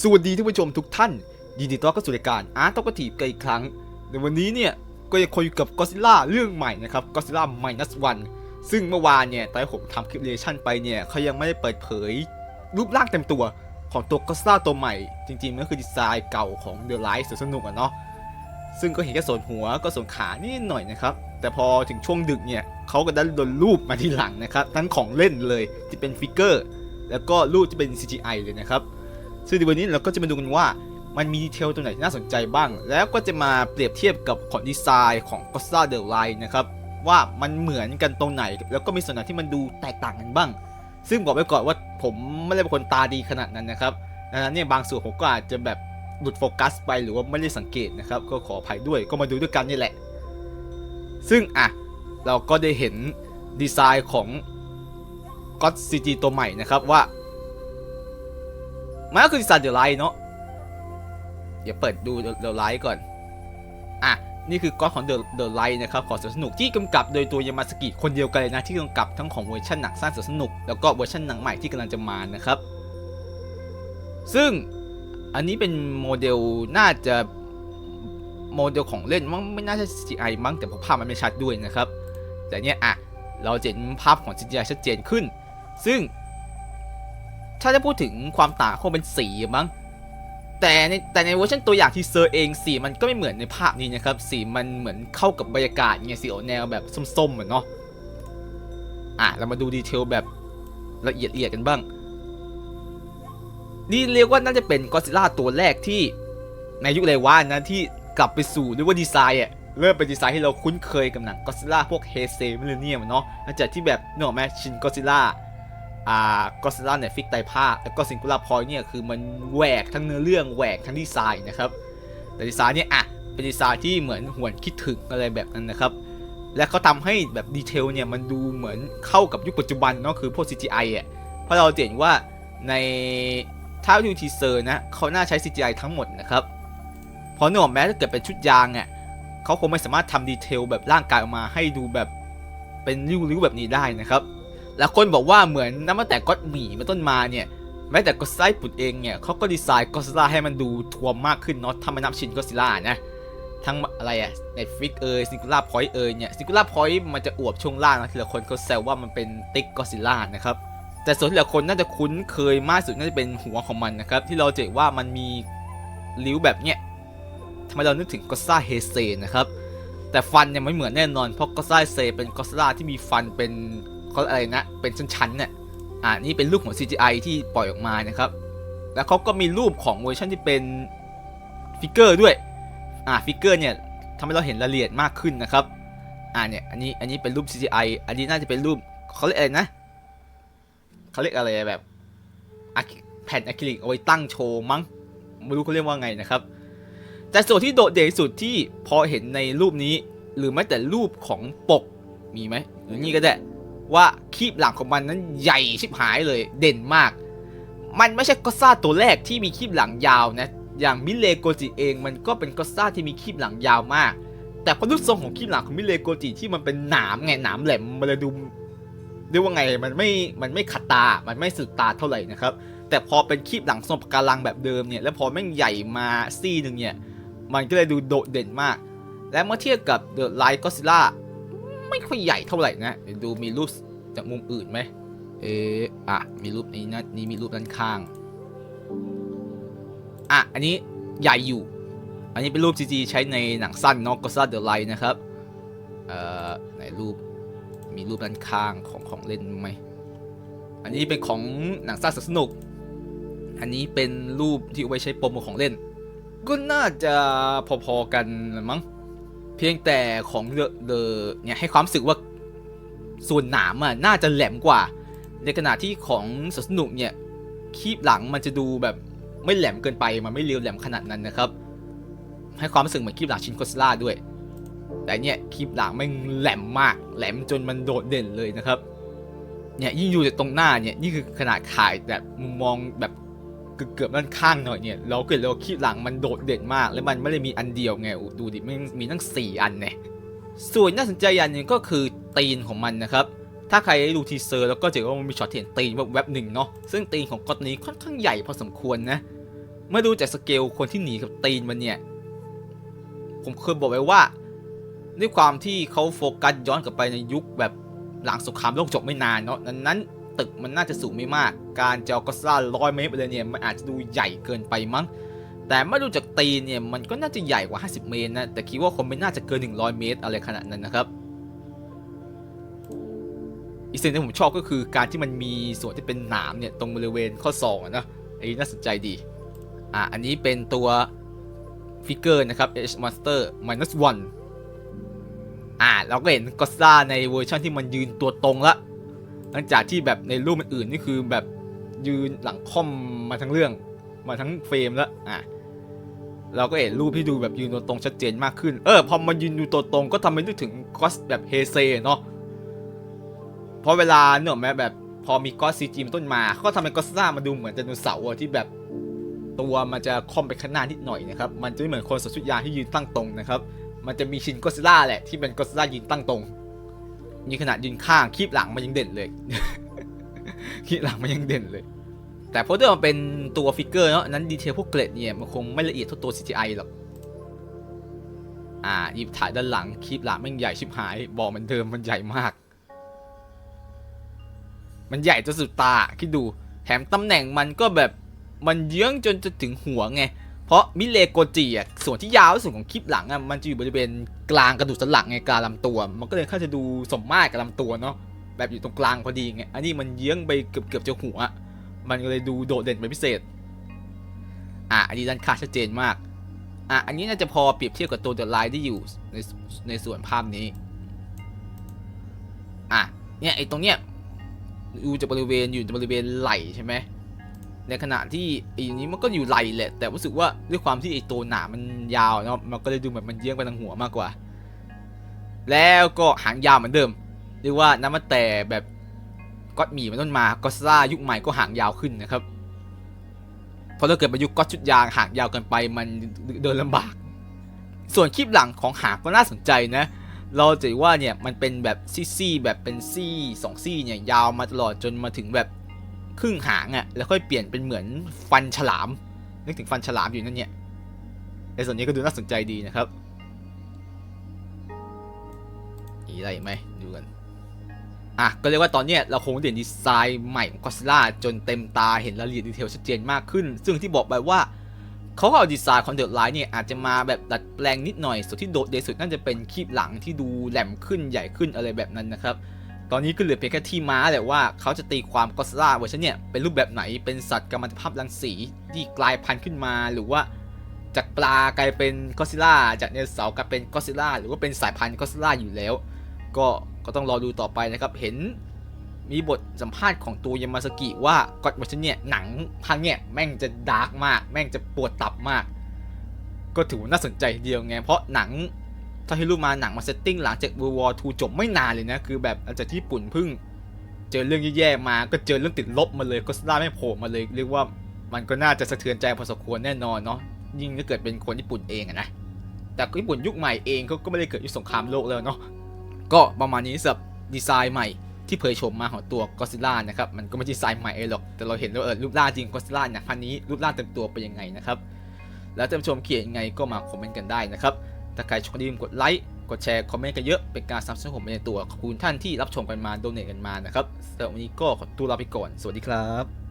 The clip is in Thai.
สวัสดีท่านผู้ชมทุกท่าน ยินดีต้อนรับเข้าสู่รายการอาร์ตกทีกันอีกครั้ง ในวันนี้เนี่ย ก็ยังคงอยู่กับก็ซิล่าเรื่องใหม่นะครับก็ซิล่า minus one ซึ่งเมื่อวานเนี่ยตอนผมทำคลิปเรีชั่นไปเนี่ยเขายังไม่ได้เปิดเผย รูปร่างเต็มตัวของตัวก็ซิล่าตัวใหม่ จริงๆมันก็คือดีไซน์เก่าของเดอะไลท์สนุกอะเนาะซึ่งก็เห็นแค่ส่วนหัวก็ส่วนขานิดหน่อยนะครับ แต่พอถึงช่วงดึกเนี่ยเขาก็ได้โดนรูปมาที่หลังนะครับทั้งของเล่นเลยที่เป็นฟิกเกอร์แล้วก็รูปที่เป็น CGI เลยนะครับ ซึ่งในวันนี้เราก็จะมาดูกันว่ามันมีดีเทลตรงไหนที่น่าสนใจบ้าง แล้วก็จะมาเปรียบเทียบกับของดีไซน์ของ g o d z i l l a The Line นะครับ ว่ามันเหมือนกันตรงไหน แล้วก็มีส่วนไหนที่มันดูแตกต่างกันบ้าง ซึ่งบอกไว้ก่อนว่าผมไม่ได้เป็นคนตาดีขนาดนั้นนะครับดังนั้นเนี่ยบางส่วนผมก็อาจจะแบบหลุดโฟกัสไปหรือว่าไม่ได้สังเกตนะครับ ก็ขออภัยด้วยก็มาดูด้วยกันนี่แหละ ซึ่งอะเราก็ได้เห็นดีไซน์ของ God CG ตัวใหม่นะครับว่า มันก็คือดีไซน์เดอะไลท์เนาะเดี๋ยวเปิดดูเดอะไลท์ก่อน อะ นี่คือก้อนของเดอะเดอะไลท์นะครับ ของสนสนุกที่กำกับโดยตัวยามาสกิคนเดียวกันเลยนะที่กำกับทั้งของเวอร์ชันหนังสั้นสนสนุก แล้วก็เวอร์ชันหนังใหม่ที่กำลังจะมานะครับ ซึ่งอันนี้เป็นโมเดลน่าจะโมเดลของเล่นมั้งไม่น่าใช่ CGI มั้งแต่ภาพมันไม่ชัดด้วยนะครับ แต่เนี้ยอะเราเห็นภาพของ CGI ชัดเจนขึ้น ซึ่ง ถ้าจะพูดถึงความต่างคงเป็นสีมั้งแต่ในแต่ในเวอร์ชันตัวอย่างที่เซอร์เองสีมันก็ไม่เหมือนในภาพนี้นะครับสีมันเหมือนเข้ากับบรรยากาศไงสีออกแนวแบบส้มๆเหมือนเนาะอะเรามาดูดีเทลแบบละเอียดๆกันบ้าง นี่เรียกว่าน่าจะเป็นก็ซิล่าตัวแรกที่ในยุคไรวานนะที่กลับไปสู่เรียว่าดีไซน์อะเริ่มเป็นดีไซน์ที่เราคุ้นเคยกับหนังก็ซิล่าพวกเฮเซมิเลเนียมเนาะหลังจากที่แบบนึกออกไหมชินก็ซิล่า อ่าก็ซิล่าเนี่ยฟิกไตรภาคแล้วก็ซิงคูล่าพอยเนี่ยคือมันแหวกทั้งเนื้อเรื่องแหวกทั้งดีไซน์นะครับ แต่ดีไซน์เนี่ยอะเป็นดีไซน์ที่เหมือนหวนคิดถึงอะไรแบบนั้นนะครับ และเขาทำให้แบบดีเทลเนี่ยมันดูเหมือนเข้ากับยุคปัจจุบันเนาะคือพวก CGI อะเพราะเราเห็นว่าในถ้าดูทีเซอร์นะเขาน่าใช้ CGI ทั้งหมดนะครับเพราะเนื่องแม้ถ้าเกิดเป็นชุดยางอะเขาคงไม่สามารถทำดีเทลแบบร่างกายออกมาให้ดูแบบเป็นริ้วๆแบบนี้ได้นะครับ แล้วคนบอกว่าเหมือนนับตั้งแต่ก็อดหมีมาต้นมาเนี่ยแม้แต่ก็ไซปุดเองเนี่ยเขาก็ดีไซน์ก็ซิล่าให้มันดูทวมมากขึ้นเนาะถ้าม่นับชินก็ซิล่านะทั้งอะไรอะเน็ตฟิกเอยซิงคูล่าพอยต์เอยเนี่ยซิงคูล่าพอยต์มันจะอวบช่วงล่างนะทีละคนเขาแซวว่ามันเป็นติ๊กก็ซิล่านะครับแต่ส่วนที่ละคนน่าจะคุ้นเคยมากสุดน่าจะเป็นหัวของมันนะครับที่เราเจอว่ามันมีริ้วแบบเนี้ยทำไมเรานึกถึงก็ซ่าเฮเซนะครับแต่ฟันเนี่ยไม่เหมือนแน่นอนเพราะก็ซ่าเซเป็นก็ซ่าที่มีฟันเป็น เขาอะไรนะ เป็นชั้นๆเนี่ยอ่านี่เป็นรูปของ CGI ที่ปล่อยออกมานะครับ แล้วเขาก็มีรูปของเวอร์ชันที่เป็นฟิกเกอร์ด้วยอ่าฟิกเกอร์เนี่ยทำให้เราเห็นรายละเอียดมากขึ้นนะครับอ่าเนี่ยอันนี้อันนี้เป็นรูป CGI อันนี้น่าจะเป็นรูปเขาเรียกอะไรนะเขาเรียกอะไรแบบแผ่นอะคริลิกเอาไว้ตั้งโชว์มั้งไม่รู้เขาเรียกว่าไงนะครับ แต่ส่วนที่โดดเด่นสุดที่พอเห็นในรูปนี้ หรือแม้แต่รูปของปกมีไหมหรือนี่ก็ได้ ว่าคีบหลังของมันนั้นใหญ่ชิบหายเลยเด่นมาก มันไม่ใช่ก็ซ่าตัวแรกที่มีคีบหลังยาวนะ อย่างมิเลโกจิเองมันก็เป็นก็ซ่าที่มีคีบหลังยาวมาก แต่พอรูปทรงของคีบหลังของมิเลโกจิที่มันเป็นหนามไงหนามแหลมมันเลยดูเรียกว่าไงมันไม่ มันไม่ขัดตา มันไม่สึกตาเท่าไหร่นะครับ แต่พอเป็นคีบหลังทรงปะการังแบบเดิมเนี่ย แล้วพอแม่งใหญ่มาซี่หนึ่งเนี่ย มันก็เลยดูโดดเด่นมาก และเมื่อเทียบกับเดอะไลท์ก็ซิล่า ไม่ค่อยใหญ่เท่าไหร่นะเดี๋ยวดูมีรูปจากมุมอื่นไหมเอออะมีรูปนี้นะนี่มีรูปด้านข้าง อะ อันนี้ใหญ่อยู่ อันนี้เป็นรูป CG ใช้ในหนังสั้นเนาะก็ซ่าเดอะไลท์นะครับ เอ่อไหนรูปมีรูปด้านข้างของของเล่นไหม อันนี้เป็นของหนังสั้นสนุก อันนี้เป็นรูปที่เอาไว้ใช้โปรโมของเล่น ก็น่าจะพอๆกันมั้ง เพียงแต่ของเดอะเนี่ยให้ความรู้สึกว่าส่วนหนามอะน่าจะแหลมกว่า ในขณะที่ของสนสนุกเนี่ยคีบหลังมันจะดูแบบไม่แหลมเกินไปมันไม่เรียวแหลมขนาดนั้นนะครับ ให้ความรู้สึกเหมือนคีบหลังชินโคสล่าด้วย แต่เนี่ยคีบหลังไม่แหลมมากแหลมจนมันโดดเด่นเลยนะครับเนี่ยยิ่งอยู่จากตรงหน้าเนี่ยนี่คือขนาดถ่ายแบบมุมมองแบบ เกือบด้านข้างหน่อยเนี่ยเราเกิดเราคีบหลังมันโดดเด่นมาก แล้วมันไม่ได้มีอันเดียวไงอูดูดิมันมีตั้งสี่อันเนี่ยส่วนน่าสนใจอย่างหนึ่งก็คือตีนของมันนะครับ ถ้าใครได้ดูทีเซอร์แล้วก็จะเห็นว่ามันมีช็อตเห็นตีนแบบแวบหนึ่งเนาะซึ่งตีนของก๊อตนี้ค่อนข้างใหญ่พอสมควรนะเมื่อดูจากสเกลคนที่หนีกับตีนมันเนี่ยผมเคยบอกไว้ว่าด้วยความที่เขาโฟกัสย้อนกลับไปในยุคแบบหลังสงครามโลกจบไม่นานเนาะดังนั้น ตึกมันน่าจะสูงไม่มาก การจะเอาก็ซ่าร้อยเมตรไปเลยเนี่ยมันอาจจะดูใหญ่เกินไปมั้ง แต่มื่ดูจากตีนเนี่ยมันก็น่าจะใหญ่กว่า 50 เมตรนะ แต่คิดว่าคงไม่น่าจะเกิน 100 เมตรอะไรขนาดนั้นนะครับ อีกสิ่งที่ผมชอบก็คือการที่มันมีส่วนที่เป็นหนามเนี่ยตรงบริเวณข้อศอกนะไอ้นี่น่าสนใจดี อะอันนี้เป็นตัวฟิกเกอร์นะครับ H Monster minus one อะเราก็เห็นก็ซ่าในเวอร์ชันที่มันยืนตัวตรงละ หลังจากที่แบบในรูปอื่นๆนี่คือแบบยืนหลังค่อมมาทั้งเรื่อง มาทั้งเฟรมแล้วอะเราก็เห็นรูปที่ดูแบบยืนตัวตรงชัดเจนมากขึ้น เออพอมันยืนอยู่ตัวตรงก็ทำให้นึกถึงก็สแบบเฮเซเนาะเพราะเวลาเนกอะแม้แบบพอมีก็ซีจีมต้นมาก็ทำให้ก็ซ่ามาดูเหมือนไดโนเสาร์ที่แบบตัวมันจะค่อมไปข้างหน้านิดหน่อยนะครับ มันจะไม่เหมือนคนสวมชุดยางที่ยืนตั้งตรงนะครับ มันจะมีชินก็ซิล่าแหละที่เป็นก็ซิล่ายืนตั้งตรง นี่ขนาดยืนข้างคีบหลังมันยังเด่นเลยคีบหลังมันยังเด่นเลย แต่เพราะด้วยมันเป็นตัวฟิกเกอร์เนาะนั้นดีเทลพวกเกรดเนี่ยมันคงไม่ละเอียดเท่าตัว CGI หรอกอ่าหยิบถ่ายด้านหลังคลิปหลังม่งใหญ่ชิบหายบอกเหมันเดิมมันใหญ่มาก มันใหญ่จนสุดตาคิดดูแถมตำแหน่งมันก็แบบมันเยื้องจนจะถึงหัวไง เพราะมิเลโกจิอะส่วนที่ยาวที่สุดของคลิปหลังอะมันจะอยู่บริเวณกลางกระดูกสันหลังไงกลางลำตัว มันก็เลยค่าจะดูสมมาตรกับลำตัวเนาะแบบอยู่ตรงกลางพอดีไงอันนี้มันเยื้องไปเกือบเกือบจะหัว มันก็เลยดูโดดเด่นเป็นพิเศษอะอันนี้ด้านข้างชัดเจนมากอะอันนี้น่าจะพอเปรียบเทียบกับตัวเดอะไลน์ที่อยู่ในในส่วนภาพนี้อะเนี่ยไอ้ตรงเนี้ยดูจากบริเวณอยู่บริเวณไหล่ใช่ไหม ในขณะที่ไอ้นี้มันก็อยู่ไหลแหละ แต่รู้สึกว่าด้วยความที่ไอ้ตัวหนามันยาวเนาะมันก็เลยดูเหมือนมันเยื้องไปทางหัวมากกว่า แล้วก็หางยาวเหมือนเดิมเรียกว่าน้ำมันแต่แบบก็อดหมีมันต้นมาก็ซ่ายุคใหม่ก็หางยาวขึ้นนะครับเพราะถ้าเกิดมายุคก็อดชุดยางหางยาวเกินไปมันเดินลำบาก ส่วนคลิปหลังของหางก็น่าสนใจนะเราจะเห็นว่าเนี่ยมันเป็นแบบซี่ๆแบบเป็นซี่สองซี่เนี่ยยาวมาตลอดจนมาถึงแบบ ครึ่งหางอะ่ะแล้วค่อยเปลี่ยนเป็นเหมือนฟันฉลาม นึกถึงฟันฉลามอยู่นั่นเนี่ยในส่วนนี้ก็ดูน่าสนใจดีนะครับมีอะไรไหมดูกันอะก็เรียกว่าตอนเนี้ยเราคงเด่นดีไซน์ใหม่ของก็ซิล่าจนเต็มตาเห็นรายละเอียดดีเทลชัดเจนมากขึ้น ซึ่งที่บอกไปว่าเขาเอาดีไซน์ของเดอะไลน์เนี่ยอาจจะมาแบบดัดแปลงนิดหน่อยส่วนที่โดดเด่นสุดน่าจะเป็นคลิปหลังที่ดูแหลมขึ้นใหญ่ขึ้นอะไรแบบนั้นนะครับ ตอนนี้ก็เหลือเพียงแค่ที่ม้าแหละว่าเขาจะตีความก็ซิล่าเวอร์ชันเนี่ยเป็นรูปแบบไหนเป็นสัตว์กัมมันตภาพรังสีที่กลายพันธุ์ขึ้นมาหรือว่าจากปลากลายเป็นก็ซิล่าจากเนเสาร์กลายเป็นก็ซิล่าหรือว่าเป็นสายพันธุ์ก็ซิล่าอยู่แล้ว ก็ก็ต้องรอดูต่อไปนะครับเห็นมีบทสัมภาษณ์ของตัวยามาสกิว่าก็อดวัชเนี่ยหนังภาคเนี่ยแม่งจะดาร์กมาก แม่งจะปวดตับมาก ก็ถือว่าน่าสนใจเดียวไงเพราะหนัง ถ้าให้รู้มาหนังมาเซตติ้งหลังจาก World War II จบไม่นานเลยนะ คือแบบหลังจากที่ญี่ปุ่นพิ่ง เจอเรื่องแย่ๆมา ก็เจอเรื่องติดลบมาเลยก็สล่าไม่โผล่มาเลย เรียกว่ามันก็น่าจะสะเทือนใจพอสมควรแน่นอนเนาะ ยิ่งถ้าเกิดเป็นคนญี่ปุ่นเองนะ แต่ญี่ปุ่นยุคใหม่เองเขาก็ไม่ได้เกิดยุคสงครามโลกแล้วเนาะ ก็ประมาณนี้สำหรับดีไซน์ใหม่ที่เผยโฉมมาของตัวก็ซิล่านะครับ มันก็ไม่ใช่ดีไซน์ใหม่เองหรอก แต่เราเห็นว่าเออรูปร่างจริงก็ซิล่าเนี่ยพันนี้รูปร่างเต็มตัวเป็นยังไงนะครับ แล้วท่านผู้ชมเขียนยังไงก็มาคอมเมนต์กันได้นะครับ ถ้าใครชอบอย่าลืมกดไลค์กดแชร์คอมเมนต์กันเยอะเป็นการซับสนุนผมในตัวขอบคุณท่านที่รับชมกันมาโดเนทกันมานะครับสำหรับวันนี้ก็ขอตัวลาไปก่อน สวัสดีครับ